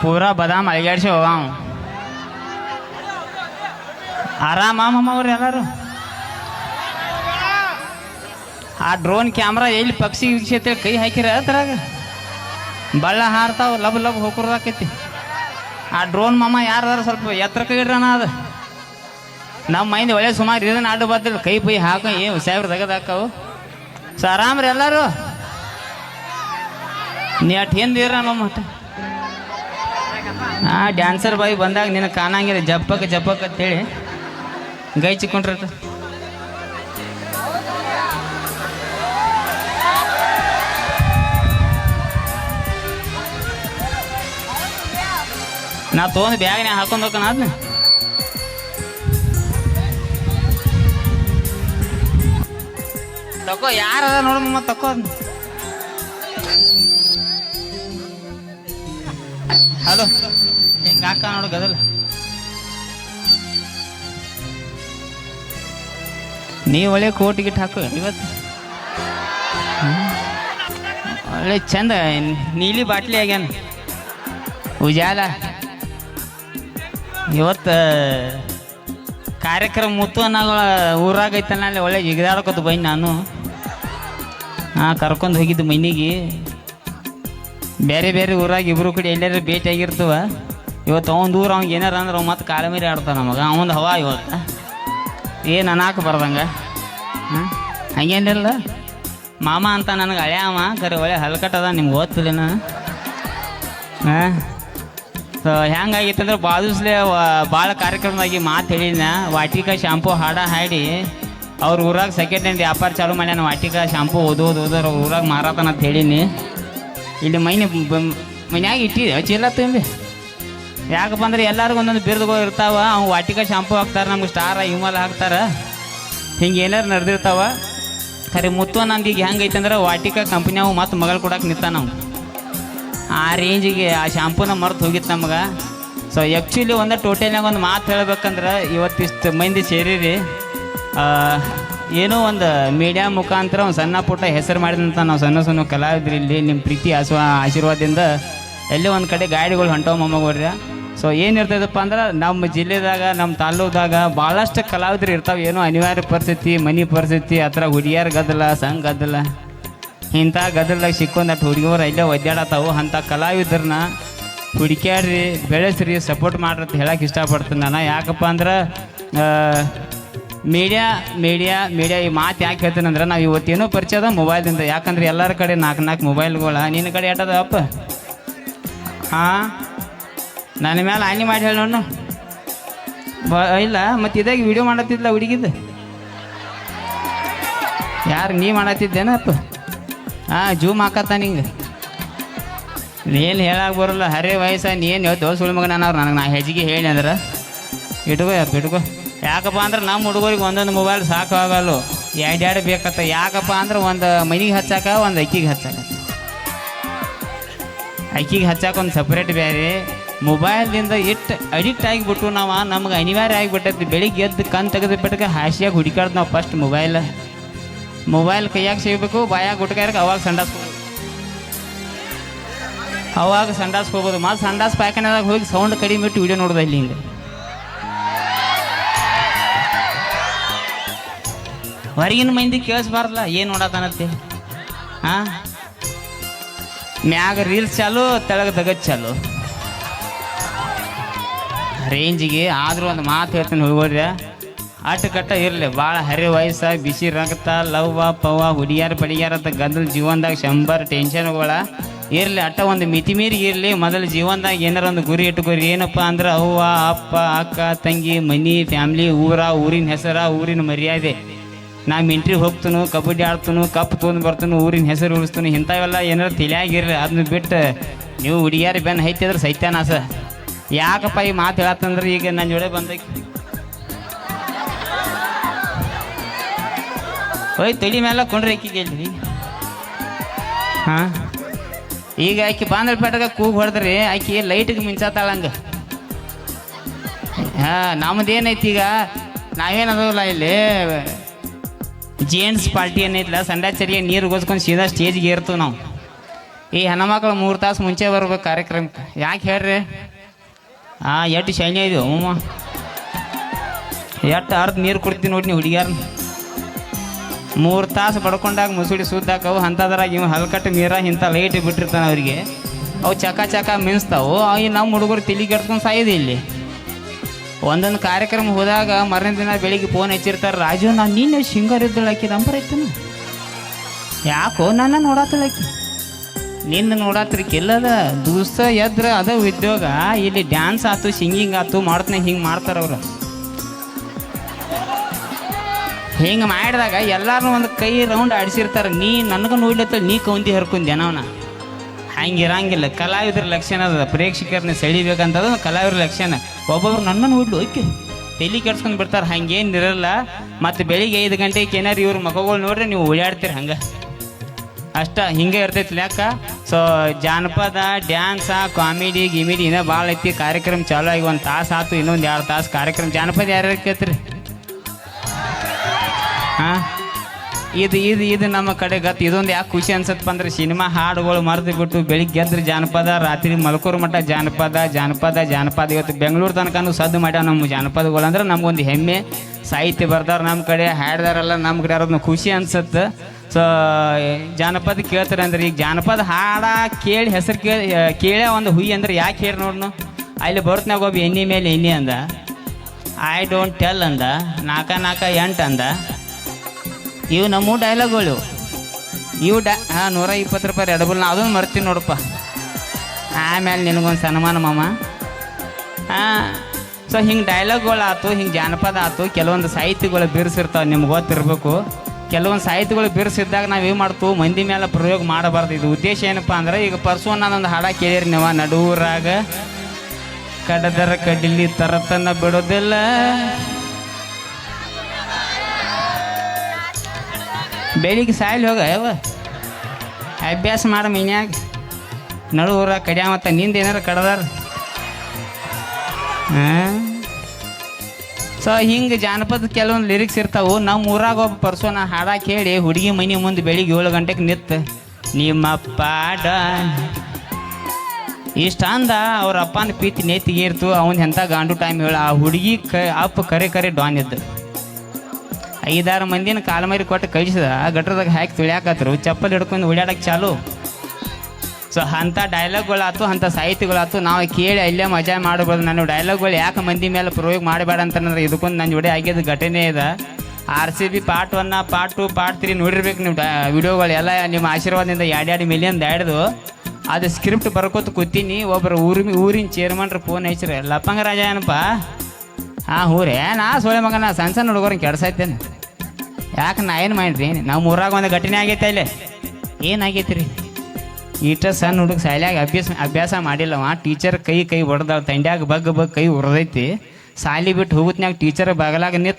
ಪೂರಾ ಬದಾಮ್ ಅಳಿಗಾಡ್ಸಿ ಹೋಗ. ಆರಾಮ ಅವ್ರು ಎಲ್ಲಾರು? ಆ ಡ್ರೋನ್ ಕ್ಯಾಮ್ರಾ ಎಲ್ಲಿ ಪಕ್ಷಿ ಅಂತೇಳಿ ಕೈ ಹಾಕಿರ ಅದ್ರಾಗ? ಬಳ್ಳ ಹಾರ್ತಾವ, ಲಬ್ ಲಬ್ ಹೋಗ್ರದಾಕೈತಿ ಆ ಡ್ರೋನ್ ಮಾಮ ಯಾರು ಸ್ವಲ್ಪ ಎತ್ತರಕ್ಕೆ ಇಡ್ರಣ ಅದು. ನಮ್ಮ ಮೈಂದ ಒಳ್ಳೆ ಸುಮಾರು ಇದನ್ನ ಆಡು ಬರ್ತಿಲ್ಲ ಕೈ ಪೈ ಹಾಕ, ಏನು ಸಾವಿರ ತೆಗೆದಾಕವು ಸೊ ಆರಾಮ್ರಿ ಎಲ್ಲರೂ? ನೀ ಅಟ್ ಹಿಂದಿರ ನಮ್ಮ ಮಟ್ಟ. ಆ ಡ್ಯಾನ್ಸರ್ ಬಾಯ್ ಬಂದಾಗ ನಿನ್ನ ಕಾಣಂಗಿಲ್ಲ, ಜಪ್ಪಕ್ಕೆ ಜಪ್ಪಕ್ಕೆ ಅಂತೇಳಿ ಗೈ ಚಿಕ್ಕೊಂಡ್ರ ನಾ ತೊಗೊಂಡು ಬ್ಯಾಗ್ನೇ ಹಾಕೊಂಡು ಹೋಗೋಣ ಅದನ್ನ ತಕೋ, ಯಾರ ಅದ ತಕ್ಕೋ ತಕೋ. ಹಲೋ. ಹಿಂಗ ಹಾಕ ನೋಡು ಗದಲ. ನೀ ಒಳ್ಳೆ ಕೋಟ್ ಗಿಟ್ ಹಾಕು ಇವತ್ತು. ಒಳ್ಳೆ ಚಂದ, ನೀಲಿ ಬಾಟ್ಲಿ ಆಗ್ಯಾನ. ಉಜಾಲ. ಇವತ್ತು, ಕಾರ್ಯಕ್ರಮ ಮುತ್ತು ಅನ್ನೋ ಊರಾಗ ಐತಲ್ಲ ಒಳ್ಳೆ ಜಿಗಿದಾಡ್ಕೊತ ಬೈ ನಾನು. ಹಾಂ, ಕರ್ಕೊಂಡು ಹೋಗಿದ್ದು ಮೈನಿಗೆ. ಬೇರೆ ಬೇರೆ ಊರಾಗ ಇಬ್ರು ಕಡೆ ಎಲ್ಲಾರು ಭೇಟಿ ಆಗಿರ್ತವ ಇವತ್ತು ಅವ್ನ ದೂರ ಅವ್ನಿಗೆ ಏನಾರ ಅಂದ್ರೆ ಅವ್ ಮತ್ತೆ ಕಾಲ ಮೀರಿ ಆಡ್ತಾನ ನಮಗೆ. ಅವನ ಹವಾ ಇವತ್ತು. ಏನು ಅನ್ನಾಕ ಬರ್ದಂಗೆ? ಹಾಂ ಹಂಗೇನಿಲ್ಲ. ಮಾಮ ಅಂತ ನನಗೆ ಹಳೆ ಕರೆ ಒಳ್ಳೆ ಹಲ್ಕಟ್ಟದ ನಿಮ್ಗೆ ಓದ್ತಿಲ್ಲ ಹಾಂ? ಸೊ, ಹೆಂಗಾಗಿತ್ತು ಅಂದ್ರೆ ಬಾದುಸ್ಲೆ ಭಾಳ ಕಾರ್ಯಕ್ರಮದಾಗಿ ಮಾತು ಹೇಳಿನ ವಾಟಿಕ ಶಾಂಪೂ ಹಾಡ ಹಾಡಿ. ಅವ್ರ ಊರಾಗ ಸೆಕೆಂಡ್ ಹ್ಯಾಂಡ್ ವ್ಯಾಪಾರ ಚಾಲೂ ಮಾಡ್ಯಾನ. ವಾಟಿಕ ಶಾಂಪೂ ಓದೋದು ಓದೋರು ಊರಾಗ ಮಾರಾತನ ಅಂತ ಹೇಳೀನಿ. ಇಲ್ಲಿ ಮೈನೆ ಮನ್ಯಾಗ ಇಟ್ಟಿದೆ. ಚೀಲ ತುಂಬಿ ಯಾಕಪ್ಪ ಅಂದ್ರೆ ಎಲ್ಲರಿಗೂ ಒಂದೊಂದು ಬಿರ್ದುಗಳು ಇರ್ತಾವ. ಅವ್ ವಾಟಿಕ ಶಾಂಪು ಹಾಕ್ತಾರೆ, ನಮ್ಗೆ ಸ್ಟಾರ ಹಿಮಲ್ ಹಾಕ್ತಾರೆ. ಹಿಂಗೆ ಏನಾರು ನಡೆದಿರ್ತಾವ. ಖರೆ ಮುತ್ತು ನಂದು ಈಗ ಹೆಂಗೈತೆ ಅಂದ್ರೆ ವಾಟಿಕ ಕಂಪ್ನಿಯಾಗ ಮತ್ತೆ ಮಗಳು ಕೊಡಕ್ಕೆ ನಿಂತ ನಾವು ಆ ರೇಂಜಿಗೆ ಆ ಶಾಂಪೂನ ಮರ್ತು ಹೋಗಿತ್ತು ನಮ್ಗೆ. ಸೊ ಆ್ಯಕ್ಚುಲಿ ಒಂದು ಟೋಟಲ್ನಾಗ ಒಂದು ಮಾತು ಹೇಳ್ಬೇಕಂದ್ರೆ ಇವತ್ತಿಷ್ಟು ಮಂದಿ ಸೇರಿರಿ. ಏನೋ ಒಂದು ಮೀಡಿಯಾ ಮುಖಾಂತರ ಒಂದು ಸಣ್ಣ ಪುಟ್ಟ ಹೆಸರು ಮಾಡಿದಂಥ ನಾವು ಸಣ್ಣ ಸಣ್ಣ ಕಲಾವಿದರಲ್ಲಿ ನಿಮ್ಮ ಪ್ರೀತಿ ಆಸ್ವ ಆಶೀರ್ವಾದದಿಂದ ಎಲ್ಲೇ ಒಂದು ಕಡೆ ಗಾಡಿಗಳು ಹೊಂಟವ ಮೊಮ್ಮಗೋರ್ಯ ಸೊ ಏನಿರ್ತದಪ್ಪ ಅಂದ್ರೆ ನಮ್ಮ ಜಿಲ್ಲೆದಾಗ ನಮ್ಮ ತಾಲೂಕ್ದಾಗ ಭಾಳಷ್ಟು ಕಲಾವಿದ್ರು ಇರ್ತಾವೆ. ಏನೋ ಅನಿವಾರ್ಯ ಪರಿಸ್ಥಿತಿ, ಮನೆ ಪರಿಸ್ಥಿತಿ ಹತ್ರ ಹುಡುಗಿಯರ ಗದ್ದಲ, ಸಂಘ ಗದ್ದಲ. ಇಂಥ ಗದ್ದಲ್ದಾಗ ಸಿಕ್ಕೊಂದಟ್ಟು ಹುಡುಗಿಯವರು ಅಲ್ಲೇ ಒದ್ದಾಡತ್ತಾವು ಅಂಥ ಕಲಾವಿದ್ರನ್ನ ಹುಡುಕ್ಯಾಡ್ರಿ, ಬೆಳೆಸ್ರಿ ಸಪೋರ್ಟ್ ಮಾಡ್ರಿ ಅಂತ ಹೇಳಕ್ಕೆ ಇಷ್ಟಪಡ್ತೀನಿ ನಾನು. ಯಾಕಪ್ಪ ಅಂದ್ರೆ ಮೀಡಿಯಾ ಮೀಡಿಯಾ ಮೀಡಿಯಾ ಈ ಮಾತು ಯಾಕೆ ಹೇಳ್ತೀನಿ ನಾವು ಇವತ್ತೇನೋ ಪರಿಚಯ ಅದ ಮೊಬೈಲ್ದಿಂದ ಯಾಕಂದ್ರೆ ಎಲ್ಲರ ಕಡೆ ನಾಲ್ಕು ನಾಲ್ಕು ಮೊಬೈಲ್ಗಳ ನಿನ್ನ ಕಡೆ ಎಟ್ಟದ ಅಪ್ಪ? ಹಾಂ ನನ್ನ ಮೇಲೆ ಹಾನಿ ಮಾಡಿ ಹೇಳಿ ನೋಡು ಬ, ಇಲ್ಲ, ಮತ್ತು ಇದಾಗಿ ವಿಡಿಯೋ ಮಾಡತ್ತಿದ್ಲ ಹುಡುಗಿದ್ದು ಯಾರು ನೀ ಮಾಡತ್ತಿದ್ದೇನಪ್ಪ ಹಾಂ ಜೂಮ್ ಹಾಕತ್ತ ನಿಂಗೆ? ಏನು ಹೇಳಕ್ಕೆ ಬರಲ್ಲ, ಹರೇ ವಯಸ್ಸ, ನೀನು ಹೇಳ್ತು ಸುಳ್ಳು ನಾನು ಅವ್ರು ನನಗೆ ನಾ ಹೆಜ್ಜಿಗೆ ಹೇಳಿ ಅಂದ್ರೆ. ಇಟ್ಕೋ ಅಪ್ಪ, ಇಟ್ಕೋ. ಯಾಕಪ್ಪ ಅಂದ್ರೆ ನಮ್ಮ ಹುಡುಗರಿಗೆ ಒಂದೊಂದು ಮೊಬೈಲ್ ಸಾಕಾಗಲ್ಲ ಆಗಲ್ಲ. ಎರಡು ಎರಡು ಬೇಕತ್ತ ಯಾಕಪ್ಪ ಅಂದ್ರೆ ಒಂದು ಮನಿಗೆ ಹಚ್ಚಾಕ, ಒಂದು ಅಕ್ಕಿಗೆ ಹಚ್ಚಾಕ. ಅಕ್ಕಿಗೆ ಹಚ್ಚಾಕ ಒಂದು ಸಪ್ರೇಟ್ ಬೇರೆ. ಮೊಬೈಲ್ದಿಂದ ಎಷ್ಟು ಅಡಿಕ್ಟ್ ಆಗಿಬಿಟ್ಟು ನಾವು ನಮ್ಗೆ ಅನಿವಾರ್ಯ ಆಗಿಬಿಟ್ಟೈತಿ. ಬೆಳಿಗ್ಗೆ ಎದ್ದು ಕಣ್ ತೆಗೆದು ಬಿಟ್ಟಕ್ಕೆ ಹಾಸಿಯಾಗಿ ಹುಡುಕಾಡ್ದು ನಾವು ಫಸ್ಟ್ ಮೊಬೈಲ್ ಮೊಬೈಲ್ ಕೈಯಾಗ ಸಿಗಬೇಕು, ಬಾಯಾಗ ಗುಟ್ಕಾಯಕ್ಕೆ ಅವಾಗ ಸಂಡಾಸ್ ಅವಾಗ ಸಂಡಾಸ್ ಹೋಗ್ಬೋದು ಮತ್ತು ಸಂಡಾಸ್ ಪ್ಯಾಕನ್ಯಾಗ ಹೋಗಿ ಸೌಂಡ್ ಕಡಿಮೆ ಇಟ್ಟು ವಿಡಿಯೋ ನೋಡೋದು ಇಲ್ಲಿ ಹಿಂಗೆ ಹೊರಗಿನ ಮಂದಿ ಕೇಳಿಸ್ಬಾರ್ದಲ್ಲ ಏನು ನೋಡತಾನತ್ತೆ ಹಾಂ ಮ್ಯಾಗ ರೀಲ್ಸ್ ಚಾಲು, ತೆಳಗ ದಗದ್ ಚಾಲು. ರೇಂಜಿಗೆ ಆದರೂ ಒಂದು ಮಾತು ಹೇಳ್ತೀನಿ ಅಟ್ ಕಟ್ಟ ಇರಲಿ ಭಾಳ ಹರಿ ವಯಸ್ಸ, ಬಿಸಿ ರಕ್ತ, ಲವ್ವ, ಪವ್ವ, ಹುಡಿಯಾರ, ಪಡಿಯಾರ ಅಂತ ಗದ್ದಲ ಜೀವನದಾಗ ಶಂಬರ್ ಟೆನ್ಷನ್ಗಳ ಇರಲಿ, ಅಟ್ಟ ಒಂದು ಮಿತಿ ಮೀರಿ ಇರಲಿ, ಮೊದಲು ಜೀವನದಾಗ ಏನಾರ ಒಂದು ಗುರಿ ಇಟ್ಕೋರಿ ಏನಪ್ಪ ಅಂದ್ರೆ ಅವ್ವ, ಅಪ್ಪ, ಅಕ್ಕ, ತಂಗಿ, ಮನಿ, ಫ್ಯಾಮ್ಲಿ, ಊರ, ಊರಿನ ಹೆಸರ, ಊರಿನ ಮರ್ಯಾದೆ. ನಾ ಮಿಂಟ್ರಿ ಹೋಗ್ತಾನು, ಕಬಡ್ಡಿ ಆಡ್ತಾನು, ಕಪ್ ತೊಗೊಂಡು ಬರ್ತಾನು, ಊರಿನ ಹೆಸರು ಉಳಿಸ್ತಾನು, ಇಂಥವೆಲ್ಲ ಏನಾರು ತಿಳಿಯಾಗಿರ್ರಿ ಅದನ್ನ ಬಿಟ್ಟು ನೀವು ಹುಡುಗಿಯಾರ ಬೆನ್ ಹೈತಿದ್ರೆ ಸೈತ್ಯಾನಾಸ ಯಾಕಪ್ಪ ಈ ಮಾತು ಹೇಳತ್ತಂದ್ರೆ ಈಗ ನನ್ನ ಜೋಡೆ ಬಂದ ಓಯ್ ತಡಿ ಮೇಲೆ ಕೊಂಡ್ರೆ ಆಕಿಗೆ ಇಲ್ಲಿ ಹಾಂ? ಈಗ ಆಕಿ ಬಾಂಧಳ್ಪೇಟೆಗ ಕೂಗ್ ಹೊಡೆದ್ರಿ, ಆಕಿ ಲೈಟಿಗೆ ಮಿಂಚಾತಾಳಂಗ ಹಾಂ, ನಮ್ದೇನೈತಿ ಈಗ? ನಾವೇನದಲ್ಲ ಇಲ್ಲಿ? ಜೇಂಟ್ಸ್ ಪಾರ್ಟಿ ಏನೈತಿಲ್ಲ ಸಂಡಾಚರಿಗೆ ನೀರು ಗೋಸ್ಕೊಂಡು ಸೀದಾ ಸ್ಟೇಜ್ಗೆ ಏರ್ತೀವಿ ನಾವು. ಈ ಹೆಣ್ಮಕ್ಳು ಮೂರು ತಾಸು ಮುಂಚೆ ಬರ್ಬೇಕು ಕಾರ್ಯಕ್ರಮಕ್ಕೆ. ಯಾಕೆ ಹೇಳ್ರಿ? ಹಾಂ ಎಟ್ಟು ಶೈನ್ಯ ಇದು ಹ್ಞೂ ಎಷ್ಟು ಅರ್ಧ ನೀರು ಕೊಡ್ತೀವಿ ನೋಡಿ ನೀವು ಹುಡುಗಿಯಾರ ಮೂರು ತಾಸು ಬಡ್ಕೊಂಡಾಗ ಮುಸುಡಿ ಸುದ್ದಾಕವು ಅಂಥದ್ರಾಗ ಇವ್ ಹಲ್ಕಟ್ಟು ನೀರ ಇಂಥ ಲೈಟ್ ಬಿಟ್ಟಿರ್ತಾನೆ ಅವರಿಗೆ. ಅವು ಚಕ ಚಕ ಮಿನ್ಸ್ತಾವು ಅವು ನಮ್ಮ ಹುಡುಗರು ತಿಳಿ ಕೆಡ್ಸ್ಕೊಂಡು ಸಾಯೋದು ಇಲ್ಲಿ. ಒಂದೊಂದು ಕಾರ್ಯಕ್ರಮ ಹೋದಾಗ ಮರನೇ ದಿನ ಬೆಳಿಗ್ಗೆ ಫೋನ್ ಹಚ್ಚಿರ್ತಾರೆ, ರಾಜು, ನಾನು ನಿನ್ನೆ ಸಿಂಗರ್ ಇದ್ದಳು ಆಕಿ ನಂಬರ್ ಐತನ ಯಾಕೋ? ನನ್ನ ನೋಡತ್ತಳಕಿ ನಿನ್ನ ನೋಡಾತ್ರಿ ಕೆಲ್ಲದ ದೂಸ ಎದ್ರ ಅದ ಉದ್ಯೋಗ? ಇಲ್ಲಿ ಡ್ಯಾನ್ಸ್ ಆಯ್ತು ಸಿಂಗಿಂಗ್ ಆಯ್ತು ಮಾಡ್ತಾನೆ ಹಿಂಗೆ ಮಾಡ್ತಾರೆ ಅವರು. ಹಿಂಗೆ ಮಾಡಿದಾಗ ಎಲ್ಲರೂ ಒಂದು ಕೈ ರೌಂಡ್ ಆಡಿಸಿರ್ತಾರೆ. ನೀ, ನನಗೂ ನೋಡ್ಲತ್ತ ನೀ ಕೌಂದಿ ಹರ್ಕೊಂಡಿ ಹಂಗೆ ಇರಂಗಿಲ್ಲ ಕಲಾವಿದ್ರ ಲಕ್ಷಣ ಅದ. ಪ್ರೇಕ್ಷಕರನ್ನ ಸೆಳಿಬೇಕಂತದ ಕಲಾವಿದ್ರ ಲಕ್ಷಣ. ಒಬ್ಬೊಬ್ರು ನನ್ನನ್ನು ನೋಡ್ಲು, ಓಕೆ, ತಲೆ ಕೆಡ್ಸ್ಕೊಂಡು ಬಿಡ್ತಾರೆ, ಹಂಗೇನು ಇರಲ್ಲ. ಮತ್ತು ಬೆಳಿಗ್ಗೆ ಐದು ಗಂಟೆಗೆ ಏನಾರು ಇವ್ರ ಮಗಗಳು ನೋಡ್ರಿ ನೀವು ಓಡಾಡ್ತೀರಿ ಹಂಗೆ. ಅಷ್ಟ, ಹಿಂಗೆ ಇರ್ತೈತಿ ಲೆಕ್ಕ. ಸೊ ಜಾನಪದ, ಡ್ಯಾನ್ಸ, ಕಾಮಿಡಿ, ಗಿಮಿಡಿ ಇನ್ನೂ ಭಾಳ ಐತಿ. ಕಾರ್ಯಕ್ರಮ ಚಾಲೂ ಆಗಿ ಒಂದು ತಾಸು ಆತು, ಇನ್ನೊಂದು ಎರಡು ತಾಸು ಕಾರ್ಯಕ್ರಮ. ಜಾನಪದ ಯಾರ್ಯಾರು ಕೇಳ್ತೀರಿ? ಹಾಂ? ಇದು ಇದು ಇದು ನಮ್ಮ ಕಡೆ ಗತ್. ಇದೊಂದು ಯಾಕೆ ಖುಷಿ ಅನ್ಸತ್ತಪ್ಪ ಅಂದ್ರೆ ಸಿನಿಮಾ ಹಾಡುಗಳು ಮರೆತು ಬಿಟ್ಟು ಬೆಳಿಗ್ಗೆ ಎದ್ರೆ ಜಾನಪದ, ರಾತ್ರಿ ಮಲ್ಕೋರ್ ಮಠ ಜಾನಪದ ಜಾನಪದ ಜಾನಪದ. ಇವತ್ತು ಬೆಂಗಳೂರು ತನಕನೂ ಸದ್ದು ಮಾಡ್ಯಾವ ನಮ್ಮ ಜಾನಪದಗಳು ಅಂದ್ರೆ ನಮ್ಗೊಂದು ಹೆಮ್ಮೆ. ಸಾಹಿತ್ಯ ಬರ್ದಾರ ನಮ್ಮ ಕಡೆ, ಹಾಡ್ದಾರಲ್ಲ ನಮ್ಮ ಕಡೆ ಅವ್ರನ್ನ ಖುಷಿ ಅನ್ಸತ್ತೆ ಸೊ ಜಾನಪದ ಕೇಳ್ತಾರೆ ಅಂದ್ರೆ ಈಗ ಜಾನಪದ ಹಾಡ ಕೇಳಿ ಹೆಸರು ಕೇಳಿ ಕೇಳೇ ಒಂದು ಹುಯಿ ಅಂದ್ರೆ ಯಾಕೆ ಹೇಳಿ ನೋಡ್ನು ಅಲ್ಲಿ ಬರ್ತನಾಗ ಒಬ್ಬ ಎಣ್ಣೆ ಮೇಲೆ ಎಣ್ಣೆ ಅಂದ. ಐ ಡೋಂಟ್ ಟೆಲ್ ಅಂದ. ನಾಕ ನಾಲ್ಕ ಎಂಟು ಅಂದ. ಇವು ನಮ್ಮ ಡೈಲಾಗ್ಗಳು ಇವು ಡಾ, ಹಾಂ, ನೂರ ಇಪ್ಪತ್ತು ರೂಪಾಯಿ ಎಡಬಲ್ ಬುಲ್ ನಾ ಅದೊಂದು ಮರ್ತೀನಿ ನೋಡಪ್ಪ. ಆಮೇಲೆ ನಿನಗೊಂದು ಸನ್ಮಾನ ಮಾಮ. ಹಾಂ, ಸೊ ಹಿಂಗೆ ಡೈಲಾಗ್ಗಳು ಆತು ಹಿಂಗೆ ಜಾನಪದ ಆಯ್ತು ಕೆಲವೊಂದು ಸಾಹಿತ್ಯಗಳು ಬಿರ್ಸಿರ್ತಾವೆ, ನಿಮ್ಗೆ ಗೊತ್ತಿರಬೇಕು. ಕೆಲವೊಂದು ಸಾಹಿತ್ಯಗಳು ಬಿರ್ಸಿದ್ದಾಗ ನಾವು ಏನು ಮಾಡ್ತು, ಮಂದಿ ಮೇಲೆ ಪ್ರಯೋಗ ಮಾಡಬಾರ್ದು. ಇದು ಉದ್ದೇಶ ಏನಪ್ಪ ಅಂದ್ರೆ, ಈಗ ಪರ್ಸು ನಾನೊಂದು ಹಾಡ ಕೇಳಿರಿ ನೀವು, ನಡುವರಾಗ. ಕಡದರ ಕಡಿಲಿ ತರತನ ಬಿಡೋದಿಲ್ಲ. ಬೆಳಿಗ್ಗೆ ಸಾಯ್ಲಿ ಹೋಗ ಯಾವ ಅಭ್ಯಾಸ ಮಾಡು ಮೀನ್ಯಾಗ. ನಡು ಊರ ಕಡ್ಯಾ ಮತ್ತೆ ನಿಂದ ಏನಾರು ಕಡದಾರ? ಸೊ ಹಿಂಗೆ ಜಾನಪದ ಕೆಲವೊಂದು ಲಿರಿಕ್ಸ್ ಇರ್ತಾವೆ. ನಮ್ಮ ಊರಾಗ ಒಬ್ಬ ಪರ್ಸೋನ ಹಾಡ ಕೇಳಿ, ಹುಡುಗಿ ಮನೆ ಮುಂದೆ ಬೆಳಿಗ್ಗೆ ಏಳು ಗಂಟೆಗೆ ನಿತ್ತು ನಿಮ್ಮಪ್ಪ ಡಾನ್ ಇಷ್ಟ ಅಂದ ಅವ್ರ ಅಪ್ಪನ ಪೀತಿ ನೇತಿಗೆ ಇರ್ತು ಅವನ್ ಎಂಥ ಗಾಂಡು ಟೈಮ್ ಹೇಳ. ಆ ಹುಡುಗಿ ಕ, ಅಪ್ಪ ಕರೆ ಕರೆ ಡಾನ್ ಇದ್ದು ಐದಾರು ಮಂದಿನ ಕಾಲಮರಿ ಕೊಟ್ಟು ಕಳಿಸಿದ. ಗಟ್ರದಾಗ ಹಾಕಿ ತುಳಿಯಾಕತ್ರು. ಚಪ್ಪಲ್ ಹಿಡ್ಕೊಂಡು ಓಡಾಡಕ್ಕೆ ಚಾಲು. ಸೊ ಅಂಥ ಡೈಲಾಗ್ಗಳಾತು ಅಂಥ ಸಾಹಿತ್ಯಗಳಾತು ನಾವು ಕೇಳಿ ಅಲ್ಲೇ ಮಜಾ ಮಾಡಬಾರ್ದು ನಾನು ಡೈಲಾಗ್ಗಳು ಯಾಕೆ ಮಂದಿ ಮೇಲೆ ಪ್ರಯೋಗ ಮಾಡಬೇಡ ಅಂತಂದ್ರೆ ಇದಕ್ಕೊಂದು ನನ್ನ ಜೋಡಿ ಆಗ್ಯದ ಘಟನೆ ಇದೆ. ಆರ್ ಸಿ ಬಿ ಪಾರ್ಟ್ ಒನ್ನ ಪಾರ್ಟ್ ಟು ಪಾರ್ಟ್ ತ್ರೀ ನೋಡಿರ್ಬೇಕು ನೀವು ವಿಡಿಯೋಗಳು ಎಲ್ಲ. ನಿಮ್ಮ ಆಶೀರ್ವಾದದಿಂದ ಎರಡು ಮಿಲಿಯನ್ ದಾಡ್ದು. ಅದು ಸ್ಕ್ರಿಪ್ಟ್ ಬರ್ಕೋತ ಕೂತೀನಿ. ಒಬ್ಬರು ಊರಿ ಊರಿನ ಚೇರ್ಮನ್ರು ಫೋನ್ ಹಚ್ಚಿರ ಲಪ್ಪಂಗ ರಾಜ ಏನಪ್ಪ? ಹಾಂ ಹೂರೇ ನಾ ಸೋಳೆ ಮಗನ, ಸಣ್ಣ ಸಣ್ಣ ಹುಡುಗರನ್ನ ಕೆಡ್ಸೈತೇನೆ. ಯಾಕೆ ನಾ ಏನು ಮಾಡ್ರಿ? ನಮ್ಮ ಊರಾಗ ಒಂದು ಘಟನೆ ಆಗೈತೆ ಇಲ್ಲಿ ಏನಾಗೈತೆ ರೀ ಸಣ್ಣ ಹುಡುಗ ಶಾಲ್ಯಾಗ ಅಭ್ಯಾಸ ಅಭ್ಯಾಸ ಮಾಡಿಲ್ಲವ ಟೀಚರ್ ಕೈ ಕೈ ಹೊಡೆದ ತಂಡ್ಯಾಗ ಬಗ್ ಬಗ್ ಕೈ ಹೊಡೆದೈತಿ ಸಾಲಿ ಬಿಟ್ಟು ಹೋಗುತ್ನ್ಯಾಗ ಟೀಚರ್ ಬಗಲಾಗ ನಿಂತ